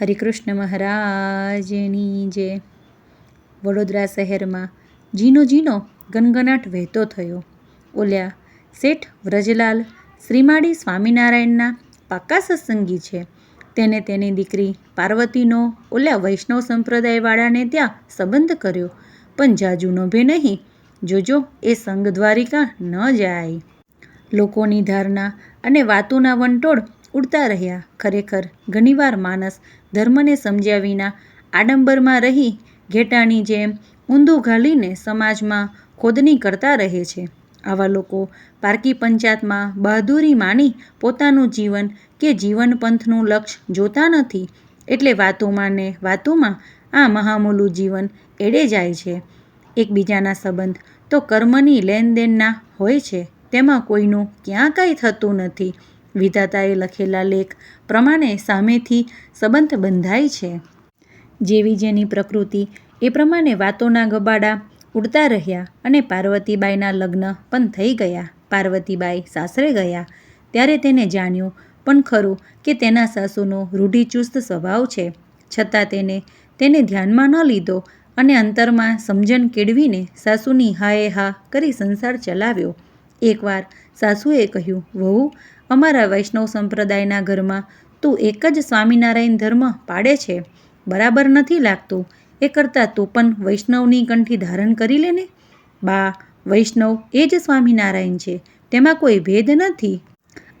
હરિકૃષ્ણ મહારાજની જે વડોદરા શહેરમાં જીનો જીનો ગનગનાટ વહેતો થયો. ઓલ્યા, શેઠ વ્રજલાલ શ્રીમાળી સ્વામિનારાયણના પાક્કા સત્સંગી છે. તેને તેની દીકરી પાર્વતીનો, ઓલ્યા વૈષ્ણવ સંપ્રદાયવાળાને ત્યાં સંબંધ કર્યો. પણ જાજુ ભે નહીં, જોજો એ સંગ દ્વારિકા ન જાય. લોકોની ધારણા અને વાતોના વંટોળ ઉડતા રહ્યા. ખરેખર ઘણીવાર માણસ ધર્મને સમજ્યા વિના આડંબરમાં રહી ઘેટાની જેમ ઊંધું ઘાલીને સમાજમાં ખોદની કરતા રહે છે. આવા લોકો પારકી પંચાયતમાં બહાદુરી માની પોતાનું જીવન કે જીવન પંથનું લક્ષ્ય જોતા નથી એટલે વાતોમાં ને વાતોમાં આ મહામૂલું જીવન એડે જાય છે. એકબીજાના સંબંધ તો કર્મની લેનદેનના હોય છે. તેમાં કોઈનું ક્યાં કાંઈ થતું નથી. વિધાતાએ લખેલા લેખ પ્રમાણે સામેથી સંબંધ બંધાય છે. જેવી જેની પ્રકૃતિ, એ પ્રમાણે વાતોના ગબાડા ઉડતા રહ્યા અને પાર્વતીબાઈના લગ્ન પણ થઈ ગયા. પાર્વતીબાઈ સાસરે ગયા. ત્યારે તેને જાણ્યું પણ ખરું કે તેના સાસુનો રૂઢિચુસ્ત સ્વભાવ છે. છતાં તેને તેને ધ્યાનમાં ન લીધો અને અંતરમાં સમજણ કેળવીને સાસુની હાએ હા કરી સંસાર ચલાવ્યો. એકવાર સાસુએ કહ્યું, વહુ અમારા વૈષ્ણવ સંપ્રદાયના ઘરમાં તું એક જ સ્વામિનારાયણ ધર્મ પાડે છે. બરાબર નથી લાગતું. એ કરતાં તું પણ વૈષ્ણવની કંઠી ધારણ કરી લે ને. બા, વૈષ્ણવ એ જ સ્વામિનારાયણ છે. તેમાં કોઈ ભેદ નથી.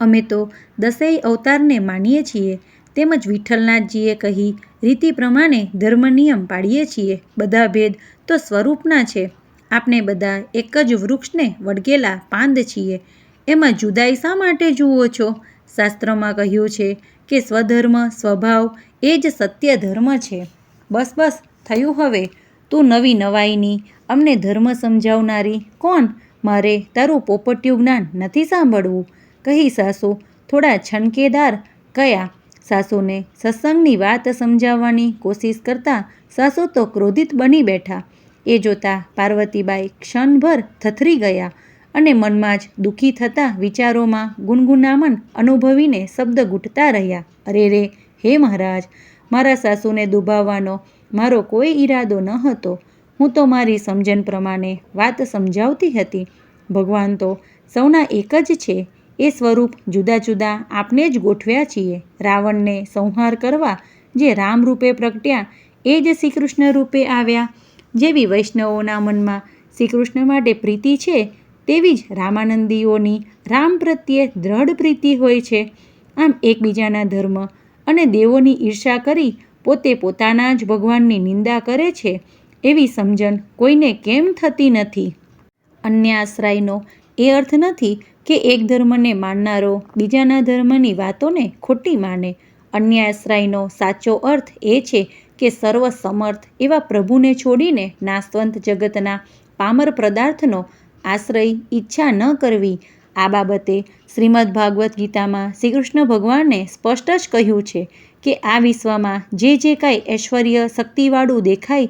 અમે તો દસેય અવતારને માનીએ છીએ. તેમજ વિઠ્ઠલનાથજીએ કહી રીતિ પ્રમાણે ધર્મ નિયમ પાડીએ છીએ. બધા ભેદ તો સ્વરૂપના છે. આપણે બધા એક જ વૃક્ષને વળગેલા પાંદ છીએ. એમાં જુદાઈ શા માટે જુઓ છો? શાસ્ત્રમાં કહ્યું છે કે સ્વધર્મ, સ્વભાવ એ જ સત્ય ધર્મ છે. બસ બસ, થયું હવે. તું નવી નવાઈની, અમને ધર્મ સમજાવનારી કોણ? મારે તારું પોપટિયું જ્ઞાન નથી સાંભળવું. કહી સાસુ, થોડા છનકેદાર કયા? સાસુને સત્સંગની વાત સમજાવવાની કોશિશ કરતાં સાસુ તો ક્રોધિત બની બેઠા. એ જોતાં પાર્વતીબાઈ ક્ષણભર થથરી ગયા. અને મનમાં જ દુઃખી થતા વિચારોમાં ગુનગુનામન અનુભવીને શબ્દ ગૂંટતા રહ્યા. અરે રે, હે મહારાજ, મારા સાસુને દુભાવવાનો મારો કોઈ ઈરાદો ન હતો. હું તો મારી સમજણ પ્રમાણે વાત સમજાવતી હતી. ભગવાન તો સૌના એક જ છે. એ સ્વરૂપ જુદા જુદા આપણે જ ગોઠવ્યા છીએ. રાવણને સંહાર કરવા જે રામ રૂપે પ્રગટ્યા, એ જ શ્રી કૃષ્ણ રૂપે આવ્યા. જેવી વૈષ્ણવોના મનમાં શ્રી કૃષ્ણ માટે પ્રીતિ છે તેવી જ રામાનંદીઓની રામ પ્રત્યે દ્રઢ પ્રીતિ હોય છે. આમ એકબીજાના ધર્મ અને દેવોની ઈર્ષા કરી પોતે પોતાના જ ભગવાનની નિંદા કરે છે એવી સમજણ કોઈને કેમ થતી નથી. અન્ય આશ્રયનો એ અર્થ નથી કે એક ધર્મને માનનારો બીજાના ધર્મની વાતોને ખોટી માને. અન્ય આશ્રયનો સાચો અર્થ એ છે કે સર્વ સમર્થ એવા પ્રભુને છોડીને નાસ્વંત જગતના પામર પદાર્થનો આશ્રય ઈચ્છા ન કરવી. આ બાબતે શ્રીમદ્ ભાગવદ્ ગીતામાં શ્રી કૃષ્ણ ભગવાને સ્પષ્ટ જ કહ્યું છે કે આ વિશ્વમાં જે જે કાંઈ ઐશ્વર્ય શક્તિવાળું દેખાય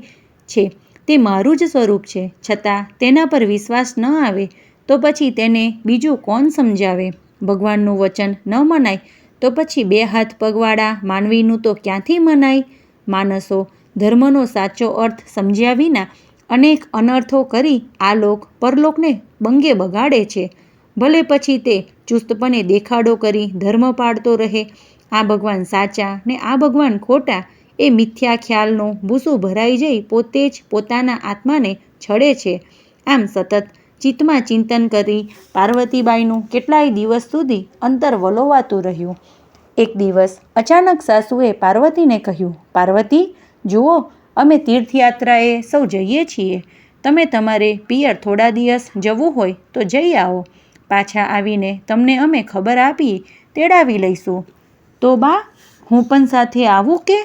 છે, તે મારું જ સ્વરૂપ છે. છતાં તેના પર વિશ્વાસ ન આવે, તો પછી તેને બીજું કોણ સમજાવે? ભગવાનનું વચન ન મનાય, તો પછી બે હાથ પગવાળા માનવીનું તો ક્યાંથી મનાય? માનસો ધર્મનો સાચો અર્થ સમજ્યા વિના અનેક અનર્થો કરી આ લોક પરલોકને બંગે બગાડે છે. ભલે પછી તે ચુસ્તપણે દેખાડો કરી ધર્મ પાડતો રહે, આ ભગવાન સાચા ને આ ભગવાન ખોટા એ મિથ્યા ખ્યાલનું ભૂસું ભરાઈ જઈ પોતે જ પોતાના આત્માને છળે છે. આમ સતત ચિત્તમાં ચિંતન કરી પાર્વતીબાઈનું કેટલાય દિવસ સુધી અંતર વલોવાતું રહ્યું. એક દિવસ અચાનક સાસુએ પાર્વતીને કહ્યું, પાર્વતી, જુઓ અમે તીર્થયાત્રાએ સૌ જઈએ છીએ. તમે તમારે પિયર થોડા દિવસ જવું હોય તો જઈ આવો. પાછા આવીને તમને અમે ખબર આપી તેડાવી લઈશું. તો બા, હું પણ સાથે આવું કે?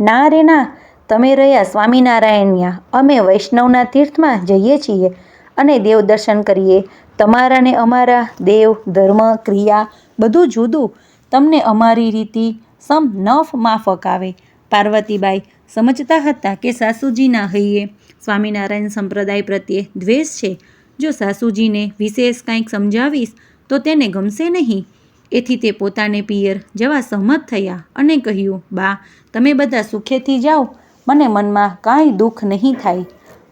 ના રે ના, તમે રહ્યા સ્વામિનારાયણ્યા. અમે વૈષ્ણવના તીર્થમાં જઈએ છીએ અને દેવ દર્શન કરીએ. તમારા ને અમારા દેવ, ધર્મ, ક્રિયા બધું જુદું. તમને અમારી રીતિ સમ નફ માફક આવે. પાર્વતીબાઈ સમજતા હતા કે સાસુજીના હૈયે સ્વામિનારાયણ સંપ્રદાય પ્રત્યે દ્વેષ છે. જો સાસુજીને વિશેષ કંઈક સમજાવીશ, તો તેને ગમશે નહીં. એથી તે પોતાને પિયર જવા સહમત થયા અને કહ્યું, બા, તમે બધા સુખેથી જાઓ. મને મનમાં કાંઈ દુઃખ નહીં થાય.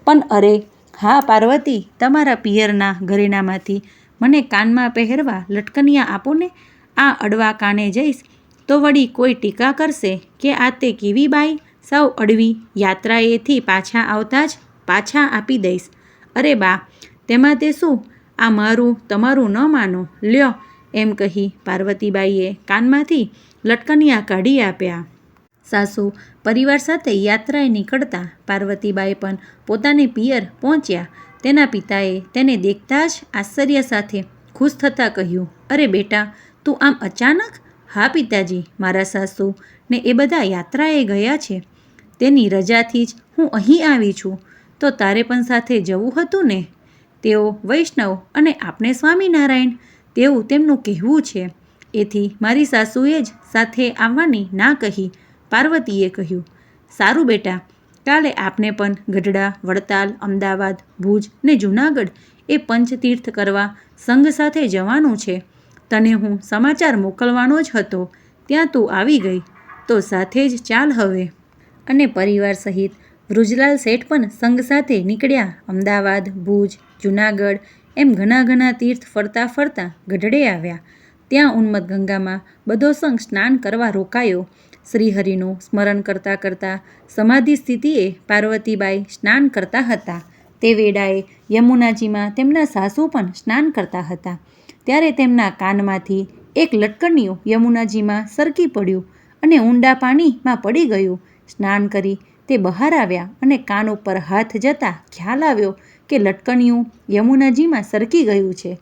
પણ અરે, હા પાર્વતી, તમારા પિયરના ઘરેણામાંથી મને કાનમાં પહેરવા લટકનિયા આપો ને. આ અડવા કાને જઈશ તો વળી કોઈ ટીકા કરશે કે આ તે કેવી બાઈ? સાવ અડવી યાત્રાએથી પાછા આવતા જ પાછા આપી દઈશ. અરે બા, તેમાં તે શું? આ મારું, તમારું ન માનો. લ્યો, એમ કહી પાર્વતીબાઈએ કાનમાંથી લટકનિયા કાઢી આપ્યા. સાસુ, પરિવાર સાથે યાત્રાએ નીકળતા પાર્વતીબાઈ પણ પોતાને પિયર પહોંચ્યા. તેના પિતાએ તેને દેખતા જ આશ્ચર્ય સાથે ખુશ થતાં કહ્યું, અરે બેટા, તું આમ અચાનક હા પિતાજી, મારા સાસુ ને એ બધા યાત્રાએ ગયા છે. તેની રજાથી જ હું અહીં આવી છું. તો તારે પણ સાથે જવું હતું ને? તેઓ વૈષ્ણવ અને આપણે સ્વામિનારાયણ, તેવું તેમનું કહેવું છે. એથી મારી સાસુએ જ સાથે આવવાની ના કહી પાર્વતીએ કહ્યું, સારું બેટા, કાલે આપને પણ ગઢડા, વડતાલ, અમદાવાદ, ભુજ ને જૂનાગઢ એ પંચતીર્થ કરવા સંઘ સાથે જવાનું છે. તને હું સમાચાર મોકલવાનો જ હતો. ત્યાં તું આવી ગઈ. તો સાથે જ ચાલ હવે. અને પરિવાર સહિત વૃજલાલ શેઠ પણ સંઘ સાથે નીકળ્યા. અમદાવાદ, ભુજ, જુનાગઢ એમ ઘણા ઘણા તીર્થ ફરતા ફરતા ગઢડે આવ્યા. ત્યાં ઉન્મત ગંગામાં બધો સંઘ સ્નાન કરવા રોકાયો. શ્રીહરિનું સ્મરણ કરતાં કરતાં સમાધિ સ્થિતિએ પાર્વતીબાઈ સ્નાન કરતા હતા. તે વેળાએ યમુનાજીમાં તેમના સાસુ પણ સ્નાન કરતા હતા. ત્યારે તેમના કાનમાંથી એક લટકણિયું યમુનાજીમાં સરકી પડ્યું અને ઊંડા પાણીમાં પડી ગયું. સ્નાન કરી તે બહાર આવ્યા અને કાન ઉપર હાથ જતાં ખ્યાલ આવ્યો કે લટકણિયું યમુનાજીમાં સરકી ગયું છે.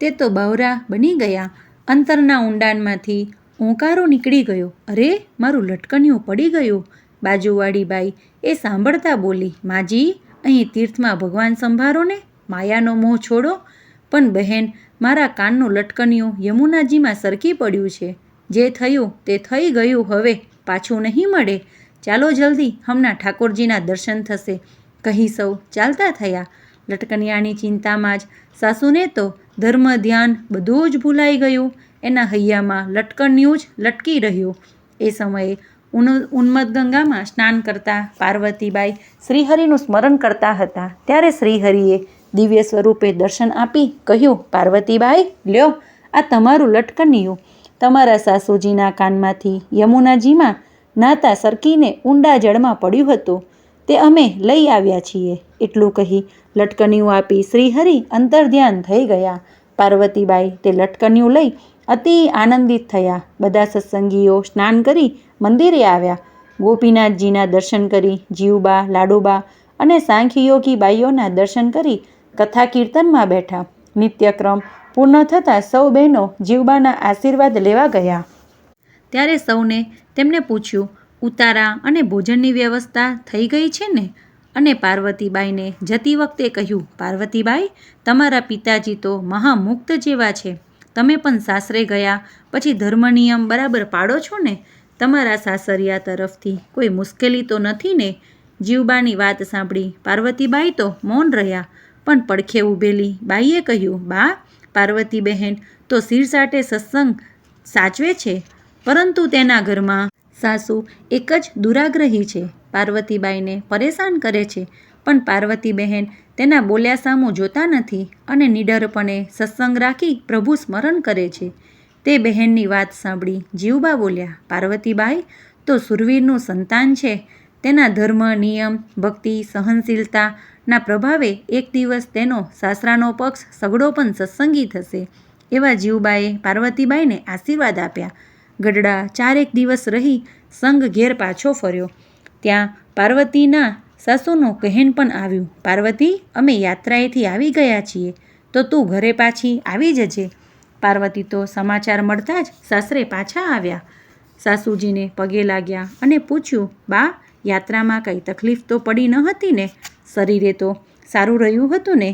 તે તો બાવરા બની ગયા. અંતરના ઊંડાણમાંથી ઓંકારો નીકળી ગયો. અરે, મારું લટકણિયું પડી ગયું. બાજુવાળી બાઈ એ સાંભળતા બોલી, માજી, અહીં તીર્થમાં ભગવાન સંભારો ને માયાનો મોહ છોડો. પણ બહેન મારા કાનનું લટકણિયું યમુનાજીમાં સરકી પડ્યું છે. જે થયું તે થઈ ગયું હવે, પાછું નહીં મળે. ચાલો જલ્દી હમણાં ઠાકોરજીના દર્શન થશે. કહી સૌ ચાલતા થયા. લટકનિયાની ચિંતામાં જ સાસુને તો ધર્મ, ધ્યાન બધું જ ભૂલાઈ ગયું. એના હૈયામાં લટકણિયું જ લટકી રહ્યું. એ સમયે ઉન ઉન્મત્ત ગંગામાં સ્નાન કરતા પાર્વતીબાઈ શ્રીહરિનું સ્મરણ કરતા હતા. ત્યારે શ્રીહરિએ દિવ્ય સ્વરૂપે દર્શન આપી કહ્યું, પાર્વતીબાઈ, લ્યો, આ તમારું લટકનિયું. તમારા સાસુજીના કાનમાંથી યમુનાજીમાં નાતા સરકીને ઊંડા જળમાં પડ્યું હતું. તે અમે લઈ આવ્યા છીએ. એટલું કહી લટકનિયું આપી શ્રીહરિ અંતર્ધ્યાન થઈ ગયા. પાર્વતીબાઈ તે લટકનિયું લઈ અતિ આનંદિત થયા. બધા સત્સંગીઓ સ્નાન કરી મંદિરે આવ્યા. ગોપીનાથજીના દર્શન કરી જીવબા, લાડુબા અને સાંખ્યયોગી બાઈઓના દર્શન કરી કથા કીર્તનમાં બેઠા. નિત્યક્રમ પૂર્ણ થતાં સૌ બહેનો જીવબાના આશીર્વાદ લેવા ગયા. ત્યારે સૌને તેમને પૂછ્યું, ઉતારા અને ભોજનની વ્યવસ્થા થઈ ગઈ છે ને? અને પાર્વતીબાઈને જતી વખતે કહ્યું, પાર્વતીબાઈ, તમારા પિતાજી તો મહામુક્ત જેવા છે. તમે પણ સાસરે ગયા, પછી ધર્મ નિયમ બરાબર પાડો છો ને? તમારા સાસરિયા તરફથી કોઈ મુશ્કેલી તો નથી ને? જીવબાની વાત સાંભળી પાર્વતીબાઈ તો મૌન રહ્યા. પણ પડખે ઊભેલી. બાઈએ કહ્યું, બા પાર્વતી બહેન તો શિરસાટે સત્સંગ સાચવે છે? પરંતુ તેના ઘરમાં સાસુ એક જ દુરાગ્રહી છે. પાર્વતીબાઈને પરેશાન કરે છે, પણ પાર્વતી બહેન તેના બોલ્યા સામું જોતા નથી અને નિડરપણે સત્સંગ રાખી પ્રભુ સ્મરણ કરે છે. તે બહેનની વાત સાંભળી જીવબા બોલ્યા, પાર્વતીબાઈ, તો સુરવીરનું સંતાન છે. તેના ધર્મ, નિયમ, ભક્તિ સહનશીલતાના પ્રભાવે એક દિવસ તેનો સાસરાનો પક્ષ સગડો પણ સત્સંગી થશે. એવા જીવબાએ પાર્વતીબાઈને આશીર્વાદ આપ્યા. ગઢડા ચારેક દિવસ રહી સંઘ ઘેર પાછો ફર્યો. ત્યાં પાર્વતીના સાસુનું કહેન પણ આવ્યું, પાર્વતી, અમે યાત્રાએથી આવી ગયા છીએ, તો તું ઘરે પાછી આવી જજે. પાર્વતી તો સમાચાર મળતા જ સાસરે પાછા આવ્યા. સાસુજીને પગે લાગ્યા અને પૂછ્યું, બા, યાત્રામાં કંઈ તકલીફ તો પડી ન હતી ને? શરીરે તો સારું રહ્યું હતું ને?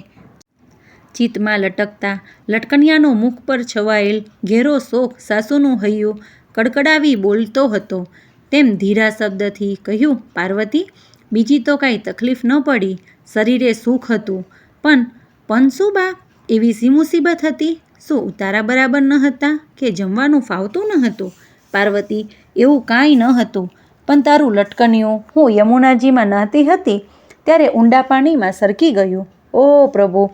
ચિત્તમાં લટકતા લટકનિયાનો મુખ પર છવાયેલ ઘેરો શોખ સાસુનું હૈયું કડકડાવી બોલતો હતો. તેમ ધીરા શબ્દથી કહ્યું, પાર્વતી, બીજી તો કાંઈ તકલીફ ન પડી. શરીરે સુખ હતું. પણ પનસુબા એવી સી મુસીબત હતી? શું ઉતારા બરાબર ન હતા કે જમવાનું ફાવતું ન હતું? પાર્વતી, એવું કાંઈ ન હતું. પણ તારું લટકનિયું હું યમુનાજીમાં નહાતી હતી ત્યારે ઊંડા પાણીમાં સરકી ગયું. ઓ પ્રભુ,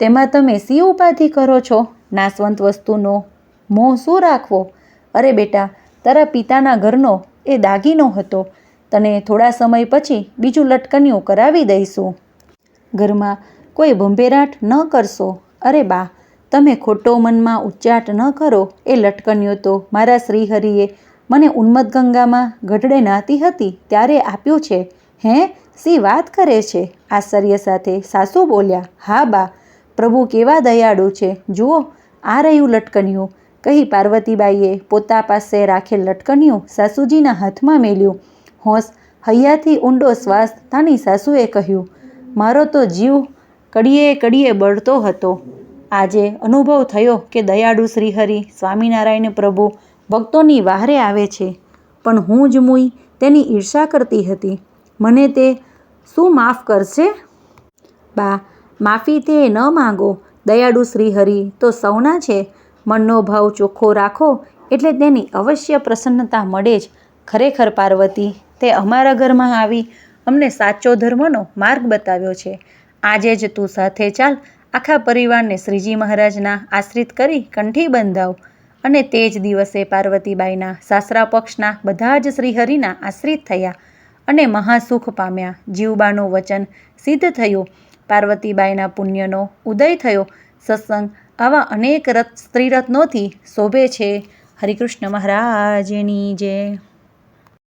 તેમાં તમે સી ઉપાધિ કરો છો? નાશવંત વસ્તુનો મોહ શું રાખવો? અરે બેટા, તારા પિતાના ઘરનો એ દાગીનો હતો. તને થોડા સમય પછી બીજું લટકન્યું કરાવી દઈશું. ઘરમાં કોઈ ભંભેરાટ ન કરશો. અરે બા, તમે ખોટો મનમાં ઉચ્ચાટ ન કરો એ લટકનિયું તો મારા શ્રીહરિએ મને ઉન્મદ ગંગામાં ગઢડે નાતી હતી, ત્યારે આપ્યું છે. હે સી વાત કરે છે. આશ્ચર્ય સાથે સાસુ બોલ્યા, હા બા, પ્રભુ કેવા દયાળુ છે. જુઓ, આ રહ્યું લટકનિયું કહી પાર્વતીબાઈએ પોતા પાસે રાખેલ લટકનિયું સાસુજીના હાથમાં મેલ્યું. હોંશ હૈયાથી ઊંડો શ્વાસ તાની સાસુએ કહ્યું, મારો તો જીવ કડીએ કડીએ બળતો હતો. આજે અનુભવ થયો કે દયાળુ શ્રીહરિ સ્વામિનારાયણ પ્રભુ ભક્તોની વાહરે આવે છે. પણ હું જ મુઈ તેની ઈર્ષા કરતી હતી. મને તે શું માફ કરશે? બા, માફી તે ન માગો. દયાળુ શ્રીહરિ, તો સૌના છે. મનનો ભાવ ચોખ્ખો રાખો એટલે તેની અવશ્ય પ્રસન્નતા મળે જ. ખરેખર પાર્વતી, તે અમારા ઘરમાં આવી અમને સાચો ધર્મનો માર્ગ બતાવ્યો છે. આજે જ તું સાથે ચાલ, આખા પરિવારને શ્રીજી મહારાજના આશ્રિત કરી કંઠી બંધાવ. અને તે જ દિવસે પાર્વતીબાઈના સાસરા પક્ષના બધા જ શ્રીહરિના આશ્રિત થયા. અને મહાસુખ પામ્યા. જીવબાનું વચન સિદ્ધ થયું. પાર્વતીબાઈના પુણ્યનો ઉદય થયો. સત્સંગ આવા અનેક રથ સ્ત્રીરત્નોથી શોભે છે. હરિકૃષ્ણ મહારાજની જય.